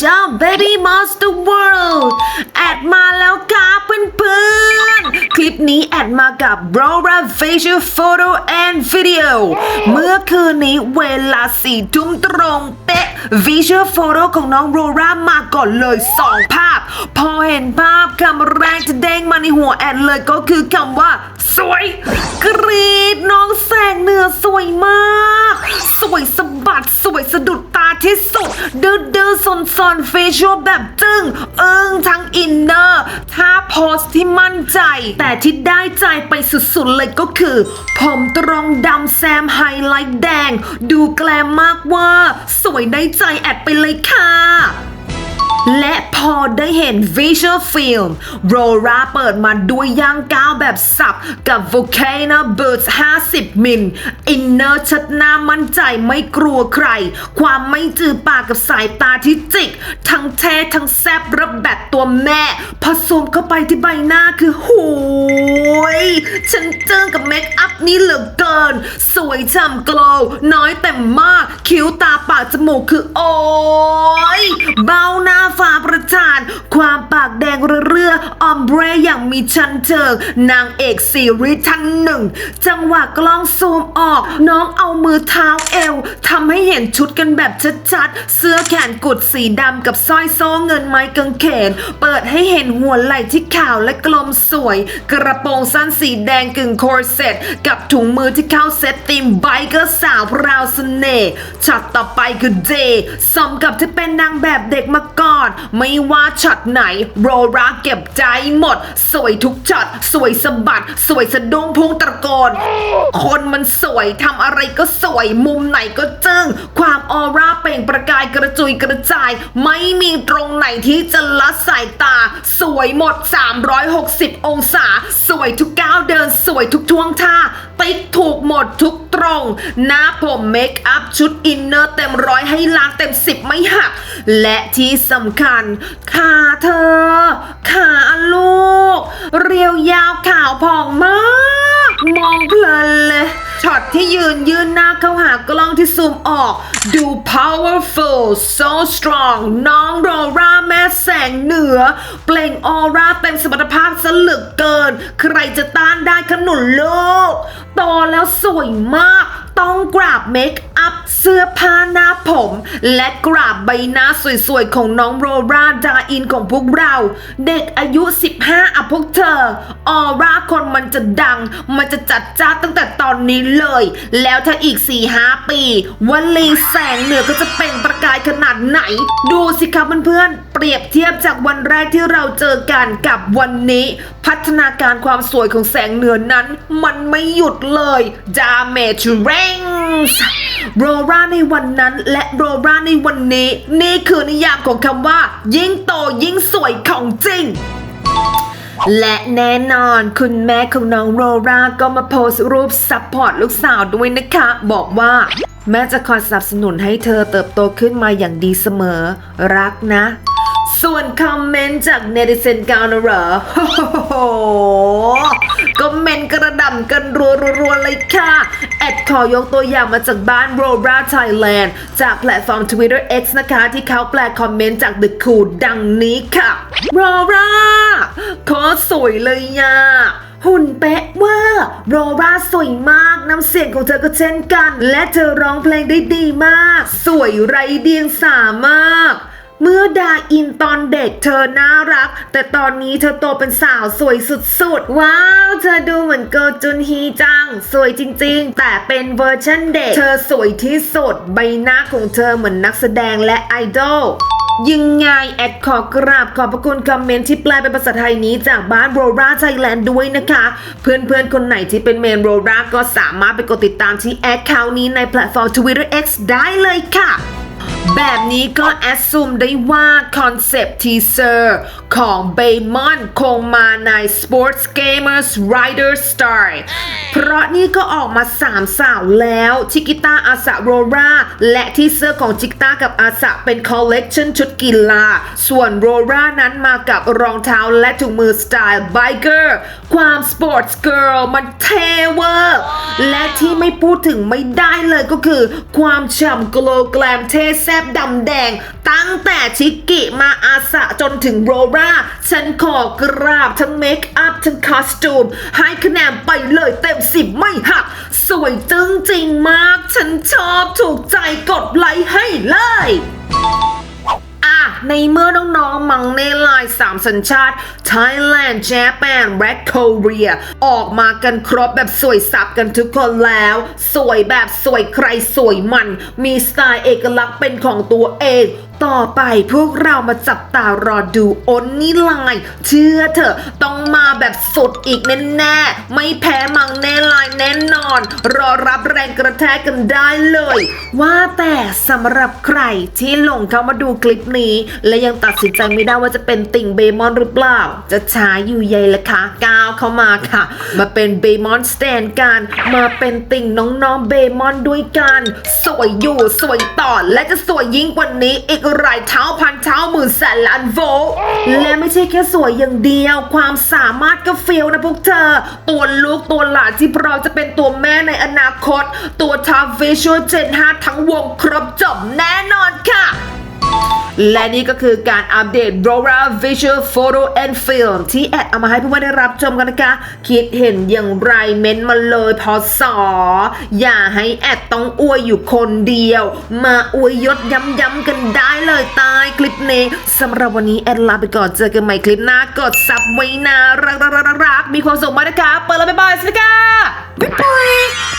ชาว Baby Monster World แอดมาแล้วครับเพื่อนๆ คลิปนี้แอดมากับ b r o r a Facial Photo and Video เมื่อคืนนี้เวลาสี่ทุ่มตรงเป๊ะ Visual Photo ของน้องโรรามาก่อนเลยสองภาพ พอเห็นภาพคำแรกจะเด้งมาในหัวแอดเลยก็คือคำว่า สวย กรีดน้องแสงเหนือสวยมาก สวยสะบัดสวยสะดุดตาที่สุดดื้อดื้อซนซอนเฟชชวลแบบจึ้งเอิงทั้งอินเนอร์ท่าโพสที่มั่นใจ แต่ที่ได้ใจไปสุดๆเลยก็คือ ผมตรงดำแซมไฮไลท์แดง ดูแกลมมากว่า สวยได้ใจแอดไปเลยค่ะ และพอได้เห็น Visual Film โรราเปิดมาด้วยย่างก้าวแบบสับ กับ Volcano Boots 50 มิลอินเนอร์ชัดหน้ามั่นใจไม่กลัวใคร ความไม่จือปากกับสายตาที่จิก ทั้งเท่ทั้งแซบระแบบตัวแม่ พอซูมเข้าไปที่ใบหน้าคือหูยฉันเจอกับเมคอัพนี่เหลือเกิน สวยฉ่ำโกลว์น้อยแต่มาก คิ้วตาปากจมูกคือโอ้ยเบ้าหน้าฟ้าประจาน ความปากแดงเรื่อออมเบรอย่างมีชั้นเชิงนางเอกซีรีส์ท่านหนึ่ง จังหวะกล้องซูมออก น้องเอามือเท้าเอวทำให้เห็นชุดกันแบบชัดๆ เสื้อแขนกุดสีดำกับสร้อยโซ่เงินไม้กางเขน เปิดให้เห็นหัวไหล่ที่ขาวและกลมสวย กระโปรงสั้นสีแดงกึ่งคอร์เซ็ตกับถุงมือที่เข้าเซ็ตติมไบเกอร์สาวพราวเสน่ห์ช็อตต่อไปคือเดย์สมกับที่เป็นนางแบบเด็กมาก่อนไม่ว่าช็อตไหน โรราเก็บใจหมด สวยทุกช็อต สวยสะบัด สวยสะดุ้งพุงตะโกน คนมันสวยทำอะไรก็สวย มุมไหนก็จึ้ง ความออร่าเปล่งประกายกระจุยกระจาย ไม่มีตรงไหนที่จะละสายตา สวยหมด 360 องศา สวยทุกก้าวเดิน สวยทุกท่วงท่า ติ๊กถูกหมดทุกตรง หน้าผมเมคอัพชุดอินเนอร์เต็มร้อยให้ล้างเต็มสิบไม่หัก และที่สำคัญขาเธอ ขาลูก เรียวยาวขาวผ่องมาก มองเพลินเลยช็อตที่ยืนยืนหน้าเข้าหากล้องที่ซูมออก ดู powerful so strong น้องโรราแม่แสงเหนือ เปล่งออร่าเต็มสมรรถภาพสลึกเกิน ใครจะต้านได้ขนุนโลกโตแล้วสวยมาก ต้องกราบเมค อัพเสื้อผ้าหน้าผม และกราบใบหน้าสวยๆ ของน้องโรราดาอินของพวกเรา เด็กอายุ 15 อะพวกเธอ ออร่าคนมันจะดัง มันจะจัดจ้าตั้งแต่ตอนนี้เลย แล้วถ้าอีก 4-5 ปีวลีแสงเหนือก็จะเป็นประกายขนาดไหน ดูสิครับเพื่อนๆ เปรียบเทียบจากวันแรกที่เราเจอกันกับวันนี้ พัฒนาการความสวยของแสงเหนือนั้น มันไม่หยุดเลย Damage Rings โรราในวันนั้นและโรราในวันนี้ นี่คือนิยามของคำว่า ยิ่งโตยิ่งสวยของจริงและแน่นอนคุณแม่ของน้องโรราก็มาโพสต์รูปซัพพอร์ตลูกสาวด้วยนะคะ บอกว่า แม่จะคอยสนับสนุนให้เธอเติบโตขึ้นมาอย่างดีเสมอ รักนะ ส่วนคอมเมนต์จากเนติเซนกาวนะเหรอ คอมเมนต์กระหน่ำกันรัวๆเลยค่ะแอดขอยกตัวอย่างมาจากบ้าน r o r a Thailand จากแพลตฟอร์ม Twitter X นะคะ ที่เขาแปลคอมเมนต์จาก The Cool ดังนี้ค่ะ r o r a ขอสวยเลยย่ะหุ่นเป๊ะเว่าโรราสวยมาก น้ำเสียงของเธอก็เช่นกัน และเธอร้องเพลงได้ดีมาก สวยไรเดียงสามาก เมื่อดาอินตอนเด็กเธอน่ารัก แต่ตอนนี้เธอโตเป็นสาวสวยสุดๆ ว้าว เธอดูเหมือนเกิร์ลจุนฮีจัง สวยจริงๆ แต่เป็นเวอร์ชันเด็ก เธอสวยที่สุด ใบหน้าของเธอเหมือนนักแสดงและไอดอลยังไง แอดขอกราบขอบพระคุณคอมเมนต์ที่แปลเป็นภาษาไทยนี้จากบ้านโรราไทยแลนด์ด้วยนะคะ เพื่อนๆ คนไหนที่เป็นเมนโรราก็สามารถไปกดติดตามที่แอดเคานี้ในแพลตฟอร์ม Twitter X ได้เลยค่ะ แบบนี้ก็แอดซูมได้ว่าคอนเซปต์ทีเซอร์ของเบมอนคงมาใน Sports Gamers Rider Star เพราะนี่ก็ออกมาสามสาวแล้วชิกิต้าอาสะโรราและทีเซอร์ของชิกิต้ากับอาสะเป็นคอลเลกชันชุดกีฬา ส่วนโรรานั้นมากับรองเท้าและถุงมือสไตล์ไบเกอร์ความสปอร์ตเกิร์ลมันเทเวอร์และที่ไม่พูดถึงไม่ได้เลยก็คือ ความฉ่ำโกลแกลมเทแซบดำแดง ตั้งแต่ชิกกิมาอาสะจนถึงโรราฉันขอกราบทั้งเมคอัพทั้งคอสตูม ให้คะแนนไปเลยเต็มสิบไม่หัก สวยจึงจริงมาก ฉันชอบถูกใจกดไลค์ให้เลย อะ ในเมื่อน้องๆ มังในลายสามสัญชาติ Thailand Japan และ Korea ออกมากันครบแบบสวยสับกันทุกคนแล้ว สวยแบบสวยใครสวยมัน มีสไตล์เอกลักษณ์เป็นของตัวเอง ต่อไปพวกเรามาจับตารอดูอนนี่ลาย เชื่อเถอะ ต้องมาแบบสุดอีกแน่ๆ ไม่แพ้มังแน่ลายแน่นอน รอรับแรงกระแทกกันได้เลย ว่าแต่สำหรับใครที่หลงเข้ามาดูคลิปนี้ และยังตัดสินใจไม่ได้ว่าจะเป็นติ่งเบมอนหรือเปล่า จะช้าอยู่ใยละคะก้าวเข้ามาค่ะ มาเป็นเบมอนสแตนกันมาเป็นติ่งน้องๆเบมอนด้วยกัน สวยอยู่สวยต่อและจะสวยยิ่งกว่านี้อีกหลายเท้าพันเท้าหมื่นแสนล้านโวลต์และไม่ใช่แค่สวยอย่างเดียว ความสามารถก็เฟียวนะพวกเธอ ตัวลูกตัวหลานที่พร้อมจะเป็นตัวแม่ในอนาคต ตัวทาวิชวลเจน5ทั้งวงครบจบแน่นอนค่ะ และนี่ก็คือการอัปเดต Rora Visual Photo and Film ที่แอดเอามาให้เพื่อนๆได้รับชมกันนะคะ คิดเห็นอย่างไรเม้นมาเลยพอสอ อย่าให้แอดต้องอวยอยู่คนเดียว มาอวยยศย้ำๆกันได้เลยใต้คลิปนี้สำหรับวันนี้แอดลาไปก่อนเจอกันใหม่คลิปหน้ากดซับไว้นะรักๆๆๆๆมีความสุขมากนะคะ เปิดแล้วบ๊ายบายสวัสดีค่ะบ๊ายบาย